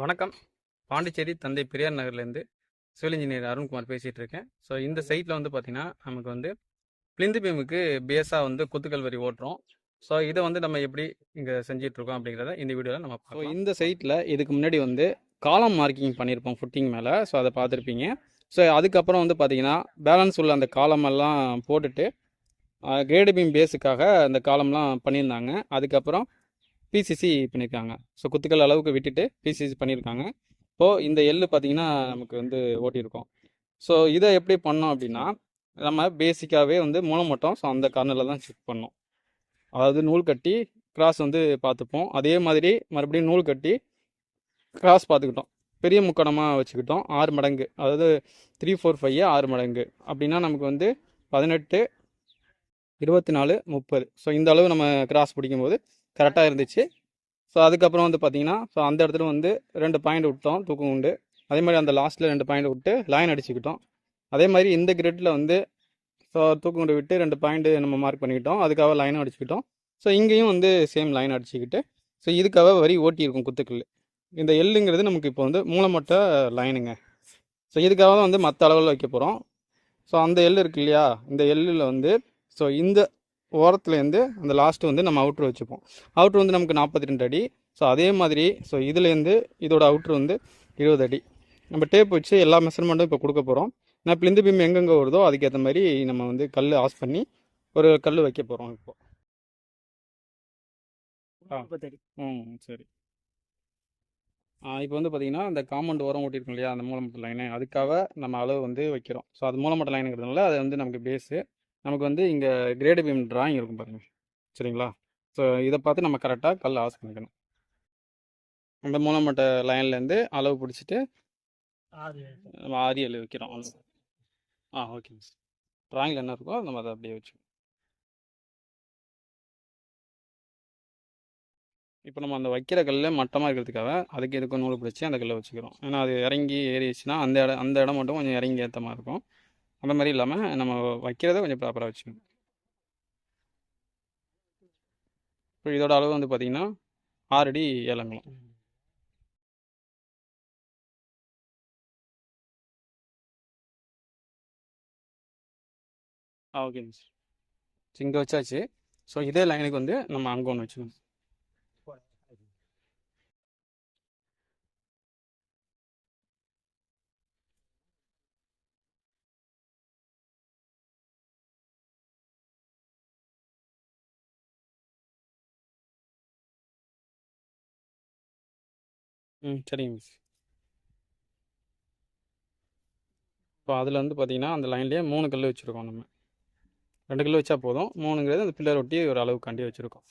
வணக்கம். பாண்டிச்சேரி தந்தை பெரியார் நகர்லேருந்து சிவில் இன்ஜினியர் அருண்குமார் பேசிகிட்டு இருக்கேன் ஸோ இந்த சைட்டில் வந்து பார்த்திங்கன்னா நமக்கு வந்து பிளிந்து பீமுக்கு பேஸாக வந்து குத்துக்கல் வரி ஓட்டுறோம். ஸோ இதை வந்து நம்ம எப்படி இங்கே செஞ்சிட்ருக்கோம் அப்படிங்கிறத இந்த வீடியோவில் நம்ம பார்க்கலாம். இந்த சைட்டில் இதுக்கு முன்னாடி வந்து காலம் மார்க்கிங் பண்ணியிருப்போம் ஃபுட்டிங் மேலே. ஸோ அதை பார்த்துருப்பீங்க. ஸோ அதுக்கப்புறம் வந்து பார்த்திங்கன்னா பேலன்ஸ் உள்ள அந்த காலமெல்லாம் போட்டுட்டு கிரேடு பீம் பேஸுக்காக அந்த காலம்லாம் பண்ணியிருந்தாங்க. அதுக்கப்புறம் பிசிசி பண்ணியிருக்காங்க ஸோ குத்துக்கள் அளவுக்கு விட்டுட்டு பிசிசி பண்ணியிருக்காங்க இப்போது இந்த எள்ளு பார்த்தீங்கன்னா நமக்கு வந்து ஓட்டியிருக்கோம். ஸோ இதை எப்படி பண்ணோம் அப்படின்னா நம்ம பேசிக்காகவே வந்து மூலமட்டம். மட்டும் ஸோ அந்த கார்னரில் தான் செக் பண்ணோம். அதாவது நூல் கட்டி கிராஸ் வந்து பார்த்துப்போம். அதே மாதிரி மறுபடியும் நூல் கட்டி கிராஸ் பார்த்துக்கிட்டோம். பெரிய முக்கோணமாக வச்சுக்கிட்டோம். ஆறு மடங்கு. அதாவது த்ரீ ஃபோர் ஃபைவ் ஆறு மடங்கு. அப்படின்னா நமக்கு வந்து பதினெட்டு இருபத்தி நாலு முப்பது. ஸோ இந்த அளவு நம்ம கிராஸ் பிடிக்கும்போது கரெக்டாக இருந்துச்சு. ஸோ அதுக்கப்புறம் வந்து பார்த்தீங்கன்னா ஸோ அந்த இடத்துல வந்து ரெண்டு பாயிண்ட் விட்டோம் தூக்கம் உண்டு அதே மாதிரி அந்த லாஸ்ட்டில் ரெண்டு பாயிண்ட் விட்டு லைன் அடிச்சுக்கிட்டோம். அதே மாதிரி இந்த கிரெட்டில் வந்து ஸோ தூக்கம் உண்டு விட்டு ரெண்டு பாயிண்ட் நம்ம மார்க் பண்ணிக்கிட்டோம். அதுக்காக லைனும் அடிச்சுக்கிட்டோம். ஸோ இங்கேயும் வந்து சேம் லைன் அடிச்சுக்கிட்டு ஸோ இதுக்காக வரி ஓட்டியிருக்கும் குத்துக்கல் இந்த எள்ளுங்கிறது நமக்கு இப்போ வந்து மூலமட்ட லைனுங்க ஸோ இதுக்காக தான் வந்து மற்ற அளவில் வைக்க போகிறோம் ஸோ அந்த எள் இருக்கு இல்லையா? இந்த எள்ளில் வந்து ஸோ இந்த ஓரத்துலேருந்து அந்த லாஸ்ட்டு வந்து நம்ம அவுட்ரு வச்சுப்போம். அவுட்ரு வந்து நமக்கு நாற்பத்தி ரெண்டு அடி. ஸோ அதே மாதிரி ஸோ இதுலேருந்து இதோட அவுட்ரு வந்து இருபது அடி. நம்ம டேப் வச்சு எல்லா மெஷர்மெண்ட்டும் இப்போ கொடுக்க போகிறோம் நான் பிளிந்து பீம் எங்கெங்கே வருதோ அதுக்கேற்ற மாதிரி நம்ம வந்து கல் ஆஸ் பண்ணி ஒரு கல் வைக்க போகிறோம் இப்போ. ம் சரி. இப்போ வந்து பார்த்தீங்கன்னா அந்த காம்பவுண்ட் ஓரம் ஓட்டியிருக்கோம் இல்லையா அந்த மூலமட்ட லைனு அதுக்காக நம்ம அளவு வந்து வைக்கிறோம். ஸோ அது மூலமட்ட லைனுங்கிறதுனால அது வந்து நமக்கு பேஸு நமக்கு வந்து இங்கே கிரேடு பீம் டிராயிங் இருக்கும் பாருங்க. சரிங்களா? ஸோ இதை பார்த்து நம்ம கரெக்டாக கல் ஆஸ் பண்ணிக்கணும். அந்த மூலமட்ட லைன்லேருந்து அளவு பிடிச்சிட்டு நம்ம ஆரி அளவு வைக்கிறோம். ஆ ஓகே மிஸ் டிராயிங்கில் என்ன இருக்கோ நம்ம அதை அப்படியே வச்சு இப்போ நம்ம அந்த வைக்கிற கல்ல மட்டமாக இருக்கிறதுக்காக அதுக்கு இதுக்கும் நூல் பிடிச்சி அந்த கல்லை வச்சுக்கிறோம். ஏன்னா அது இறங்கி ஏறிச்சுன்னா அந்த இடம் அந்த இடம் மட்டும் கொஞ்சம் இறங்கி ஏற்ற மாதிரி இருக்கும். அந்த மாதிரி இல்லாமல் நம்ம வைக்கிறத கொஞ்சம் ப்ராப்பராக வச்சுக்கணும். இப்போ இதோட அளவு வந்து பார்த்தீங்கன்னா ஆறு அடி ஆ ஓகே இங்கே வச்சாச்சு. ஸோ இதே லைனுக்கு வந்து நம்ம அங்கே ஒன்று வச்சுக்கணும். ம் சரிங்க மிஸ். இப்போ அதில் வந்து பார்த்திங்கன்னா அந்த லைன்லேயே மூணு கல் வச்சுருக்கோம் நம்ம. ரெண்டு கல் வச்சா போதும். மூணுங்கிறது அந்த பில்லர் ஒட்டி ஒரு அளவுக்காண்டி வச்சுருக்கோம்.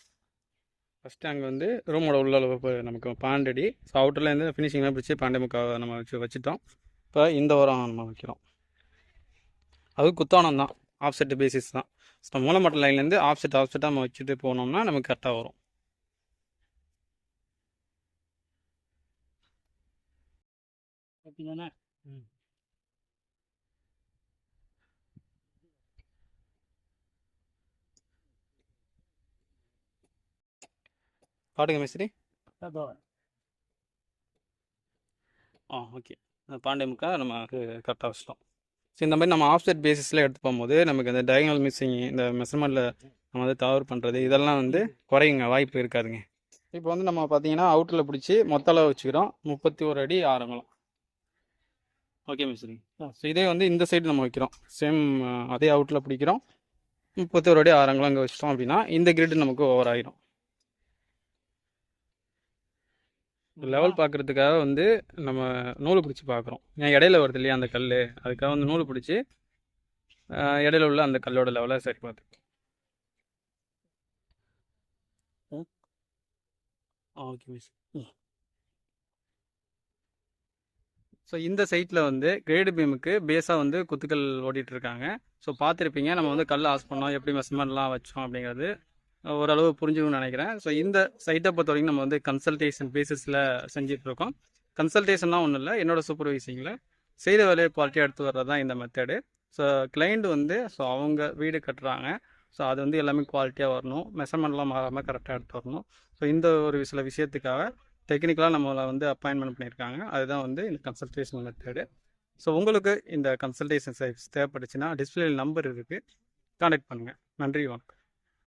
ஃபஸ்ட்டு அங்கே வந்து ரூமோட உள்ள அளவு நமக்கு பாண்டடி. ஸோ அவுட்டர்லேருந்து ஃபினிஷிங்லாம் பிடிச்சி பாண்டே முக்கால் நம்ம வச்சு வச்சுட்டோம். இப்போ இந்த உரம் நம்ம வைக்கிறோம். அது குத்தானம் தான். ஆஃப்செட் பேசிஸ் தான் ஸோ மூலமட்ட லைன்லேருந்து ஆஃப்செட் ஆஃப்செட்டாக நம்ம வச்சுட்டு போனோம்னா நமக்கு கரெக்டாக வரும். ஓகேதானே காட்டுங்க மிஸ்திரி. அதோ ஆ ஓகே. பாண்டே முக்கா நம்ம கரெக்டாக வச்சிட்டோம். ஸோ இந்த மாதிரி நம்ம ஆஃப்செட் பேசிஸில் எடுத்து போகும்போது நமக்கு இந்த டயகனல் மிஸ்ஸிங் இந்த மெஷர்மெண்ட்டில் நம்ம வந்து தவறு பண்ணுறது இதெல்லாம் வந்து குறையுங்க. வாய்ப்பு இருக்காதுங்க. இப்போ வந்து நம்ம பார்த்தீங்கன்னா அவுட்டில் பிடிச்சி மொத்த அளவு வச்சுக்கிறோம். முப்பத்தி ஒரு அடி ஆரம்பலம் ஓகே மிஸ்ரி ஸோ இதே வந்து இந்த சைடு நம்ம வைக்கிறோம். சேம் அதே அவுட்டில் பிடிக்கிறோம். முப்பத்தி ஒரு அடி ஆரம்பலம் இங்கே வச்சிட்டோம் அப்படின்னா இந்த கிரிட் நமக்கு ஓவர் ஆயிரும். லெவல் பார்க்குறதுக்காக வந்து நம்ம நூல் பிடிச்சி பார்க்குறோம் ஏன் இடையில வருது இல்லையா அந்த கல் அதுக்காக வந்து நூல் பிடிச்சி இடையில உள்ள அந்த கல்லோட லெவலை சரி பார்த்து ஓகே மிஸ் ஸோ இந்த சைட்டில் வந்து கிரேடு பீமுக்கு பேஸாக வந்து குத்துக்கள் ஓட்டிகிட்டு இருக்காங்க ஸோ பார்த்துருப்பீங்க நம்ம வந்து கல் ஆஸ் பண்ணோம் எப்படி மெஷர்மெண்ட்லாம் வச்சோம் அப்படிங்கிறது ஓரளவு புரிஞ்சுக்கணும்னு நினைக்கிறேன். ஸோ இந்த சைட்டை பொறுத்த வரைக்கும் நம்ம வந்து கன்சல்டேஷன் பேசிஸில் செஞ்சிட்ருக்கோம் இருக்கோம் கன்சல்டேஷன்லாம் ஒன்றும் இல்லை என்னோடய சூப்பர்வைசிங்கில் செய்த வேலையை குவாலிட்டியாக எடுத்து வர்றது தான் இந்த மெத்தடு ஸோ கிளைண்ட் வந்து ஸோ அவங்க வீடு கட்டுறாங்க. ஸோ அது வந்து எல்லாமே குவாலிட்டியாக வரணும். மெஷர்மெண்ட்லாம் மாறாமல் கரெக்டாக எடுத்து வரணும். ஸோ இந்த ஒரு சில விஷயத்துக்காக டெக்னிக்கலாக நம்மளை வந்து அப்பாயின்மெண்ட் பண்ணியிருக்காங்க அதுதான் வந்து இந்த கன்சல்டேஷன் மெத்தடு ஸோ உங்களுக்கு இந்த கன்சல்டேஷன் சர்வீஸ் தேவைப்பட்டுச்சுன்னா டிஸ்பிளே நம்பர் இருக்குது காண்டாக்ட் பண்ணுங்கள் நன்றி வணக்கம்.